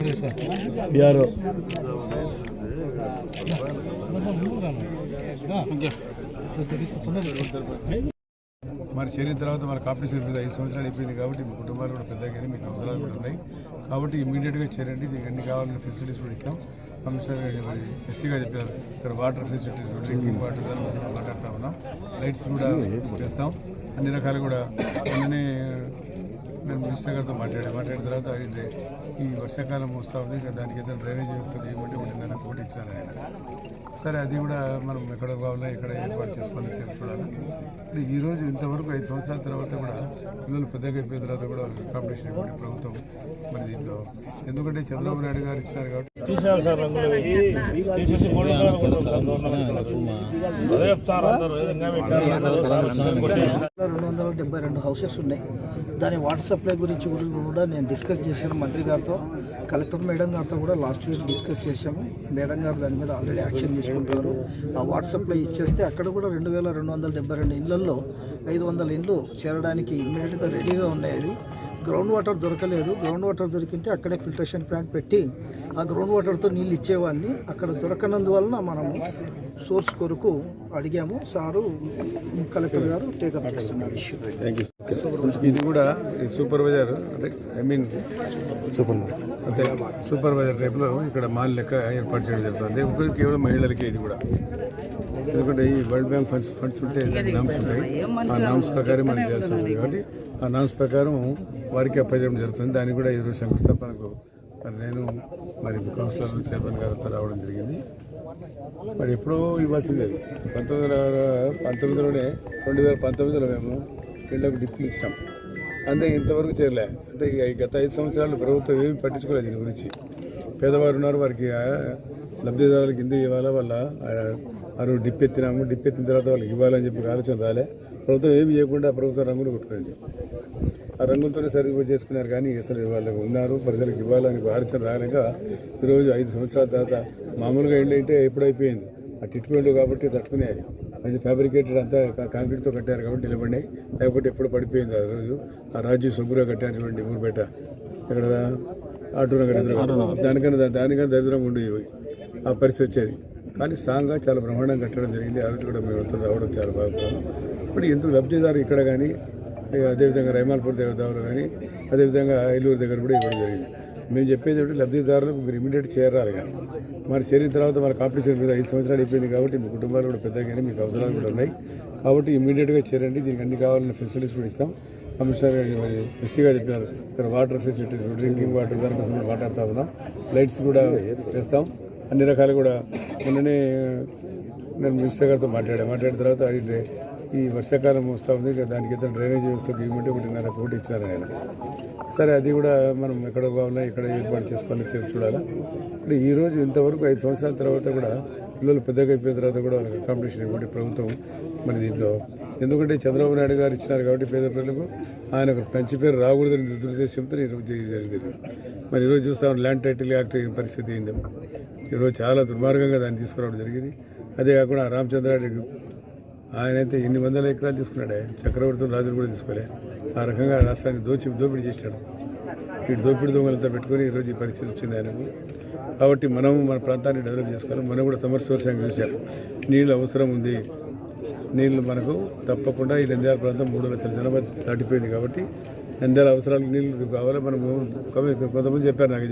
BRO మరి చేరిన తర్వాత మన కాంపిటీషన్ మీద ఐదు సంవత్సరాలు అయిపోయింది కాబట్టి మీ కుటుంబాలు కూడా పెద్దగా కానీ మీకు అవసరాలు కూడా ఉన్నాయి. కాబట్టి ఇమీడియట్గా చేరండి. దీనికి అన్ని కావాలన్న ఫెసిలిటీస్ కూడా ఇస్తాం. కమిషనర్ గారు మరి ఎస్సీ గారు చెప్పారు. ఇక్కడ వాటర్ ఫెసిలిటీస్ డ్రింకింగ్ వాటర్ దాని కోసం మాట్లాడుతూ ఉన్నాం. లైట్స్ కూడా చేస్తాం. అన్ని రకాలు కూడా మొన్ననే నేను మినిస్టర్ గారితో మాట్లాడాను. మాట్లాడిన తర్వాత అయితే ఈ వర్షాకాలం వస్తూ ఉంది ఇంకా దానికి ఏదైనా డ్రైనేజ్ వ్యవస్థ చేయమంటే ఉంటుందని నాకు ఒకటి ఇచ్చాను ఆయన. సరే అది కూడా మనం ఎక్కడ కావాలా ఎక్కడ ఏర్పాటు చేసుకోవాలని చెప్పి చూడాలి. అంటే ఈ రోజు ఇంతవరకు ఐదు సంవత్సరాల తర్వాత కూడా పిల్లలు పెద్దగా అయిపోయిన తర్వాత కూడా కాంపిటీషన్ ఇవ్వండి ప్రభుత్వం మరి దీంట్లో. ఎందుకంటే చంద్రబాబు నాయుడు గారు ఇచ్చినారు కాబట్టి రెండు వందల డెబ్బై రెండు హౌసెస్ ఉన్నాయి. దాని వాటర్ సప్లై గురించి కూడా నేను డిస్కస్ చేశాను మంత్రి గారితో. కలెక్టర్ మేడం గారితో కూడా లాస్ట్ వీక్ డిస్కస్ చేశాము. మేడం గారు దాని మీద ఆల్రెడీ యాక్షన్ తీసుకుంటారు. ఆ వాటర్ సప్లై ఇచ్చేస్తే అక్కడ కూడా రెండు వేల రెండు వందల డెబ్బై రెండు ఇళ్ళలో ఐదు వందల ఇండ్లు చేరడానికి ఇమ్మీడియట్గా రెడీగా ఉన్నాయి గ్రౌండ్ వాటర్ దొరకలేదు. గ్రౌండ్ వాటర్ దొరికింటే అక్కడే ఫిల్టరేషన్ ప్లాంట్ పెట్టి ఆ గ్రౌండ్ వాటర్తో నీళ్ళు ఇచ్చేవాడిని. అక్కడ దొరకనందువలన మనము సోర్స్ కొరకు అడిగాము. సారు కలెక్టర్ గారు టేకప్ చేస్తున్నారు. ఇది కూడా ఈ సూపర్వైజర్ అంటే ఐ మీన్ సూపర్ అంతే సూపర్వైజర్ టైప్లో ఇక్కడ మాల్ లెక్క ఏర్పాటు చేయడం జరుగుతుంది. ఇప్పుడు కేవలం మహిళలకి ఇది కూడా. ఎందుకంటే ఈ వరల్డ్ బ్యాంక్ ఫండ్స్ ఫండ్స్ ఉంటే నామ్స్ ఉంటాయి. ఆ నామ్స్ ప్రకారం మనం చేస్తాం కాబట్టి ఆ నామ్స్ ప్రకారం వారికి అప్పచేయడం జరుగుతుంది. దానికి కూడా ఈరోజు శంకుస్థాపనకు మరి నేను మరి కౌన్సిలర్ చైర్మన్ గారితో రావడం జరిగింది. మరి ఎప్పుడో ఇవ్వాల్సిందే. అది పంతొమ్మిది వందల పంతొమ్మిదిలోనే రెండు వేల పంతొమ్మిదిలో మేము వీళ్ళకు డిప్లు ఇచ్చినాం. అంతే ఇంతవరకు చేరలే. అంటే ఇక ఈ గత ఐదు సంవత్సరాలు ప్రభుత్వం ఏమి పట్టించుకోలేదు దీని గురించి. పేదవారు ఉన్నారు వారికి లబ్ధిదారులకు కింద ఇవ్వాలా వాళ్ళ అరు డిప్ ఎత్తినాము. డిప్ ఎత్తిన తర్వాత వాళ్ళకి ఇవ్వాలని చెప్పి ఆలోచన రాలే. ప్రభుత్వం ఏమి చేయకుండా ప్రభుత్వం రంగులు కొట్టుకుంది. ఆ రంగులతోనే సరిగ్గా చేసుకున్నారు కానీ అసలు వాళ్ళకి ఉన్నారు ప్రజలకు ఇవ్వాలని ఆలోచన రాలేక ఈరోజు ఐదు సంవత్సరాల తర్వాత మామూలుగా ఏంటంటే ఎప్పుడైపోయింది. ఆ టిట్మెంట్ కాబట్టి తట్టుకునేది అది. ఫ్యాబ్రికేటెడ్ అంతా కాంక్రీట్తో కట్టారు కాబట్టి నిలబడినాయి. లేకపోతే ఎప్పుడు పడిపోయింది ఆ రోజు. ఆ రాజు సుబ్బురా కట్టారు చూడండి ఊరుపేట ఇక్కడ ఆటో నగర్ దానికన్నా దానికన్నా దరిద్రంగా ఉండేవి ఆ పరిస్థితి వచ్చేది. కానీ స్ట్రాంగ్గా చాలా బ్రహ్మాండంగా కట్టడం జరిగింది. ఆ రోజు కూడా మేము అంతా రావడం చాలా బాగుంది ఇప్పుడు ఎందుకు లబ్ధిదారు ఇక్కడ కానీ అదేవిధంగా రైమాల్పూర్ దేవదావులు కానీ అదేవిధంగా ఐలూరు దగ్గర కూడా ఇవ్వడం జరిగింది. మేము చెప్పేది ఏంటంటే లబ్ధిదారులకు మీరు ఇమీడియట్ చేరాలి కానీ మరి చేరిన తర్వాత మన కాంపిటీషన్ మీద ఐదు సంవత్సరాలు అయిపోయింది కాబట్టి మీ కుటుంబాలు కూడా పెద్దగానే మీకు అవసరాలు కూడా ఉన్నాయి. కాబట్టి ఇమీడియట్గా చేరండి దీనికి అన్ని కావాలన్న ఫెసిలిటీస్ కూడా ఇస్తాం. కమిషనర్ గారు మరి ఎస్సీ గారు చెప్పినారు ఇక్కడ వాటర్ ఫెసిలిటీస్ డ్రింకింగ్ వాటర్ దానికోసం మాట్లాడుతూ ఉన్నాం. లైట్స్ కూడా చేస్తాం అన్ని రకాలు కూడా. మొన్ననే నేను మినిస్టర్ గారితో మాట్లాడాను. మాట్లాడిన తర్వాత ఈ వర్షాకాలం వస్తూ ఉంది దానికి ఏదైనా డ్రైనేజ్ వ్యవస్థ ఇవ్వమంటే ఒకటిన్నర కోటి ఇచ్చారు ఆయన. సరే అది కూడా మనం ఎక్కడ కావాలా ఇక్కడ ఏర్పాటు చేసుకోవాలని చెప్పి చూడాలా? ఇప్పుడు ఈరోజు ఇంతవరకు ఐదు సంవత్సరాల తర్వాత కూడా పిల్లలు పెద్దగా అయిపోయిన తర్వాత కూడా వాళ్ళకి అకామిడేషన్ ఇవ్వండి ప్రభుత్వం మరి దీంట్లో. ఎందుకంటే చంద్రబాబు నాయుడు గారు ఇచ్చినారు కాబట్టి పేద ప్రజలకు ఆయన ఒక మంచి పేరు రాకూడదని దురుద్దేశంతో ఈరోజు జరిగింది. మరి ఈరోజు చూస్తాం ల్యాండ్ టైటిల్ యాక్ట్ పరిస్థితి ఏంది ఈరోజు చాలా దుర్మార్గంగా దాన్ని తీసుకురావడం జరిగింది. అదే కాకుండా రామచంద్రారెడ్డి ఆయన అయితే ఎన్ని వందల ఎకరాలు తీసుకున్నాడే? చక్రవర్తి రాజులు కూడా తీసుకోలే. ఆ రకంగా రాష్ట్రాన్ని దోచి దోపిడీ చేశాడు. ఈ దోపిడీ దొంగలంతా పెట్టుకొని ఈరోజు ఈ పరిస్థితి వచ్చింది ఆయనకు. కాబట్టి మనం మన ప్రాంతాన్ని డెవలప్ చేసుకోవాలి. మనం కూడా సమస్యవర్షంగా చూశాం నీళ్ళు అవసరం ఉంది. నీళ్ళు మనకు తప్పకుండా ఈ నంద్యాల ప్రాంతం మూడు లక్షల జనాభా దాటిపోయింది కాబట్టి నంద్యాల అవసరాలకు నీళ్ళు కావాలి? మనము కొంతమంది చెప్పారు నాకు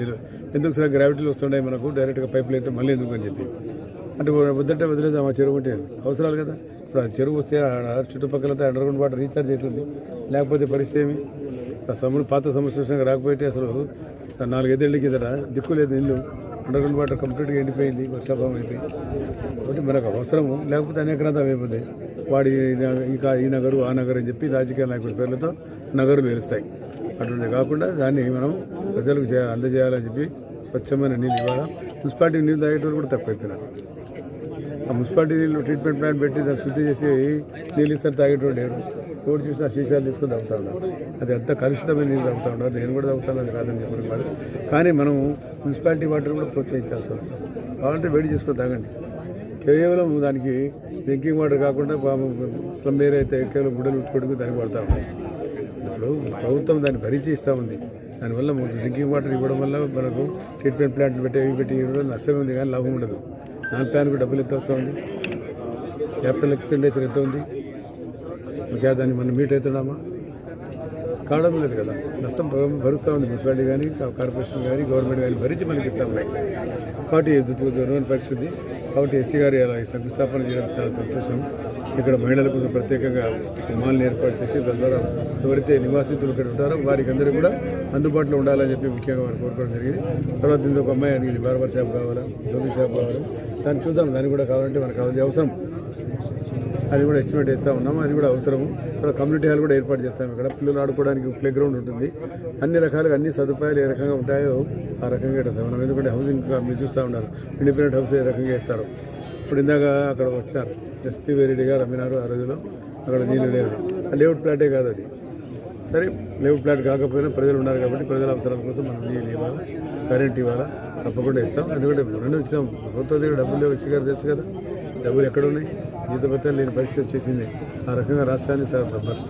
ఎందుకు సరే గ్రావిటీలు వస్తున్నాయి మనకు? డైరెక్ట్గా పైపులు అయితే మళ్ళీ ఎందుకు అని చెప్పి. అంటే వద్దంటే వదిలేదు ఆ చెరువు ఉంటే అవసరాలు కదా. ఇప్పుడు ఆ చెరువు వస్తే ఆ చుట్టుపక్కల అండర్ గ్రౌండ్ వాటర్ రీఛార్జ్ అవుతుంది. లేకపోతే పరిస్థితి ఏమి? ఆ సముద్ర పాత సమస్య రాకపోతే అసలు నాలుగైదేళ్ళ కిందట దిక్కు లేదు ఇల్లు. అండర్ గ్రౌండ్ వాటర్ కంప్లీట్గా ఎండిపోయింది వర్షాభావం అయిపోయి కాబట్టి మనకు అవసరము. లేకపోతే అనేక రకాలు అయిపోతుంది వాడి ఈ నగరు ఆ నగరు అని చెప్పి రాజకీయ నాయకుల పేర్లతో నగరులు నిలుస్తాయి అటువంటిది కాకుండా దాన్ని మనం ప్రజలకు అందజేయాలని చెప్పి స్వచ్ఛమైన నీళ్ళు ఇవ్వాలి? మున్సిపాలిటీ నీళ్ళు తాగేటోళ్ళు కూడా తక్కువ అయిపోయినారు ఆ మున్సిపాలిటీ నీళ్ళు ట్రీట్మెంట్ ప్లాంట్ పెట్టి దాన్ని శుద్ధి చేసి నీళ్ళు ఇస్తారు తాగేటువంటి లేడు. ఎవరు చూసినా సీసాలు తీసుకొని తాగుతా ఉన్నారు అది ఎంత కలుషితమైన నీళ్ళు తాగుతా ఉన్నారు నేను కూడా తాగుతాను అది కాదని చెప్పిన కాదు. కానీ మనం మున్సిపాలిటీ వాటర్ కూడా ప్రోత్సహించాల్సి వస్తుంది. కావాలంటే వేడి చేసుకొని తాగండి. కేవలం దానికి డ్రింకింగ్ వాటర్ కాకుండా స్లమ్ ఏరియా అయితే కేవలం గుడ్డలు ఉట్టుకోవడానికి దానికి పడతా ఉంది ఇప్పుడు ప్రభుత్వం దాన్ని భరించి ఇస్తూ ఉంది. దానివల్ల డ్రింకింగ్ వాటర్ ఇవ్వడం వల్ల మనకు ట్రీట్మెంట్ ప్లాంట్లు పెట్టి పెట్టి ఇవ్వడం నష్టమే ఉంది కానీ లాభం ఉండదు. నాన్ ప్యాన్కు డబ్బులు ఎంత వస్తుంది క్యాపిటల్ ఎక్స్పెండిచర్ ఎంత ఉంది? ఇంకా దాన్ని మనం మీట్ అవుతున్నామా? కావడం లేదు కదా. నష్టం భరుస్తూ ఉంది మున్సిపాలిటీ కానీ కార్పొరేషన్ కానీ గవర్నమెంట్ కానీ భరించి మనకి ఇస్తూ ఉన్నాయి. కాబట్టి ఇది దూరమైన పరిస్థితి. కాబట్టి ఎస్సీ గారు ఇలా ఈ శంకుస్థాపన చేయడం చాలా సంతోషం. ఇక్కడ మహిళల కోసం ప్రత్యేకంగా మాల్ని ఏర్పాటు చేసి తద్వారా ఎవరైతే నివాసితులు ఇక్కడ ఉంటారో వారికి అందరూ కూడా అందుబాటులో ఉండాలని చెప్పి ముఖ్యంగా వారు కోరుకోవడం జరిగింది. తర్వాత దీంతో ఒక అమ్మాయి అడిగింది బార్బర్ షాప్ కావాలా? జ్యోతి షాప్ కావాలా? దాన్ని చూద్దాం. దాన్ని కూడా కావాలంటే మనకు కావాల్సిన అవసరం. అది కూడా ఎస్టిమేట్ చేస్తూ ఉన్నాము అది కూడా అవసరము. తర్వాత కమ్యూనిటీ హాల్ కూడా ఏర్పాటు చేస్తాము ఇక్కడ. పిల్లలు ఆడుకోవడానికి ప్లే గ్రౌండ్ ఉంటుంది. అన్ని రకాలుగా అన్ని సదుపాయాలు ఏ రకంగా ఉంటాయో ఆ రకంగా ఇక్కడ మనం ఎందుకంటే హౌసింగ్ మీరు చూస్తూ ఉన్నారు. ఇండిపెండెంట్ హౌస్ ఏ రకంగా ఇస్తారు ఇప్పుడు ఇందాక అక్కడ వచ్చారు. ఎస్పీ వేరెడ్డి గారు అమ్మినారు ఆ రోజులో అక్కడ నీళ్ళు లేదు ఆ లేఅవుట్ ప్లాటే కాదు అది. సరే లేఅవుట్ ప్లాట్ కాకపోయినా ప్రజలు ఉన్నారు కాబట్టి ప్రజల అవసరాల కోసం మనం నీళ్ళు ఇవ్వాలా కరెంట్ ఇవ్వాలా తప్పకుండా ఇస్తాం. ఎందుకంటే రెండు వచ్చినాం ప్రభుత్వం దగ్గర డబ్బులు లేవు. ఇసుగారు తెలుసు కదా. డబ్బులు ఎక్కడ ఉన్నాయి? జీతభత్యాలు లేని పరిస్థితి వచ్చేసింది. ఆ రకంగా రాష్ట్రాన్ని సార్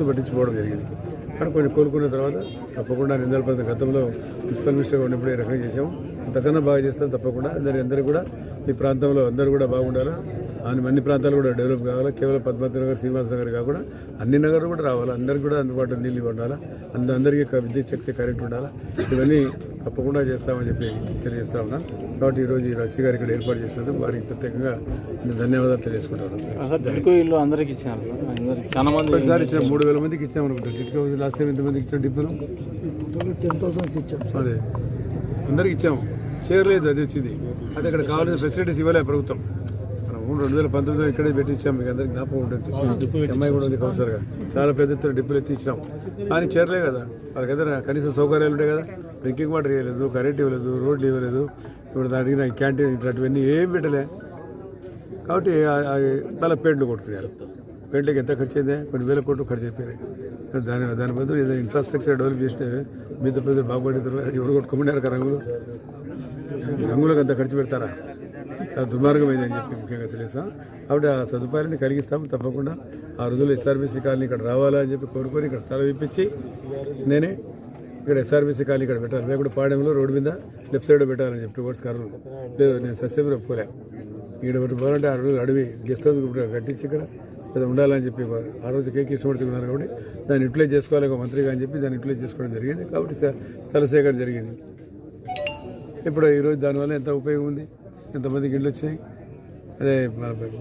పట్టించుకోవడం జరిగింది. కానీ కొంచెం కోలుకున్న తర్వాత తప్పకుండా నిందల పడిన గతంలో మున్సిపల్ మినిస్టర్గా ఉన్నప్పుడు ఈ రకంగా చేసాము అంతకన్నా బాగా చేస్తాం తప్పకుండా. అందరి అందరూ కూడా ఈ ప్రాంతంలో అందరూ కూడా బాగుండాలా? అని అన్ని ప్రాంతాలు కూడా డెవలప్ కావాలా? కేవలం పద్మావతి నగర్ శ్రీనివాస నగర్ కాకుండా అన్ని నగర్లు కూడా రావాలి? అందరికీ కూడా అందుబాటులో నీళ్ళు ఉండాలా అంద అందరికీ విద్యుత్ శక్తి కరెంట్ ఉండాలా? ఇవన్నీ తప్పకుండా చేస్తామని చెప్పి తెలియజేస్తా ఉన్నాను కాబట్టి ఈరోజు ఈ రసి గారు ఇక్కడ ఏర్పాటు చేసినందుకు వారికి ప్రత్యేకంగా నేను ధన్యవాదాలు తెలియజేసుకుంటాను అందరికి చాలా మంది ఒకసారి ఇచ్చిన మూడు వేల మందికి ఇచ్చాం అనుకుంటా. టిట్కో హౌస్ లాస్ట్ టైం ఎంతమందికి ఇచ్చాం డిప్పులు? టోటల్ టెన్ థౌసండ్స్ ఇచ్చాం అదే. అందరికి ఇచ్చాము చేరలేదు అది వచ్చింది. అది అక్కడ కావాల్సిన ఫెసిలిటీస్ ఇవ్వలే ప్రభుత్వం. మనం రెండు వేల పంతొమ్మిదిలో ఇక్కడే పెట్టి ఇచ్చాం మీకు అందరికి జ్ఞాపకం ఉంటుంది. అమ్మాయి కూడా ఉంది కౌన్సిలర్గా చాలా పెద్ద ఎత్తున డిప్పులు ఎత్తి ఇచ్చినాం కానీ చేరలే కదా. వాళ్ళకి కనీస సౌకర్యాలు ఉంటాయి కదా డ్రింకింగ్ వాటర్ ఇవ్వలేదు కరెంట్ ఇవ్వలేదు రోడ్లు ఇవ్వలేదు. ఇప్పుడు అడిగిన క్యాంటీన్ ఇట్లాంటివన్నీ ఏం పెట్టలే. కాబట్టి చాలా పెయింట్లు కొట్టుకున్నారు. పెయింట్లకి ఎంత ఖర్చు అయిందే? కొన్ని వేల కోట్లు ఖర్చు అయిపోయినాయి. దాని దాని బదులు ఏదైనా ఇన్ఫ్రాస్ట్రక్చర్ డెవలప్ చేస్తే మిగతా ప్రజలు బాగుపడతారు ఎవరు కొట్టుకోమన్నారు కదా రంగులు? రంగులకు అంత ఖర్చు పెడతారా? చాలా దుర్మార్గమైంది అని చెప్పి ముఖ్యంగా తెలుసా కాబట్టి ఆ సదుపాయాన్ని కలిగిస్తాము తప్పకుండా. ఆ రోజుల్లో ఎస్ఆర్బీసీ కాలనీ ఇక్కడ రావాలా అని చెప్పి కోరుకొని ఇక్కడ స్థలం ఇప్పించి నేనే ఇక్కడ ఎస్ఆర్బీసీ కాలనీ ఇక్కడ పెట్టాలి. లేకుంటే పాడెంలో రోడ్డు మీద లెఫ్ట్ సైడ్ పెట్టాలని చెప్పి టువర్డ్స్ కర్నూలు. లేదు నేను సస్యమే ఒప్పుకోలే ఇక్కడ ఒకటి పోవాలంటే ఆ రోజు అడవి గెస్ట్ హౌస్ ఇప్పుడు కట్టించి ఇక్కడ అది ఉండాలని చెప్పి ఆ రోజు కేక్ ఇష్టపడుతున్నారు కాబట్టి దాన్ని యూటిలైజ్ చేసుకోవాలి ఒక మంత్రిగా అని చెప్పి దాన్ని యూటిలైజ్ చేసుకోవడం జరిగింది. కాబట్టి స్థల సేకరణ జరిగింది. ఇప్పుడు ఈరోజు దానివల్ల ఎంత ఉపయోగం ఉంది? ఎంతమందికి ఇళ్ళు వచ్చినాయి అదే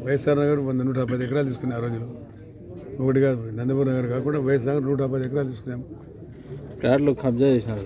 వైఎస్ఆర్ నగర్ వంద నూట పది ఎకరాలు తీసుకున్నాయి ఆ రోజులో ఒకటి కాదు నందమూరి నగర్ కాకుండా వైఎస్ఆర్ నగర్ నూట పది ఎకరాలు తీసుకున్నాం. ఫ్లాట్లు కబ్జా చేసినారు సార్.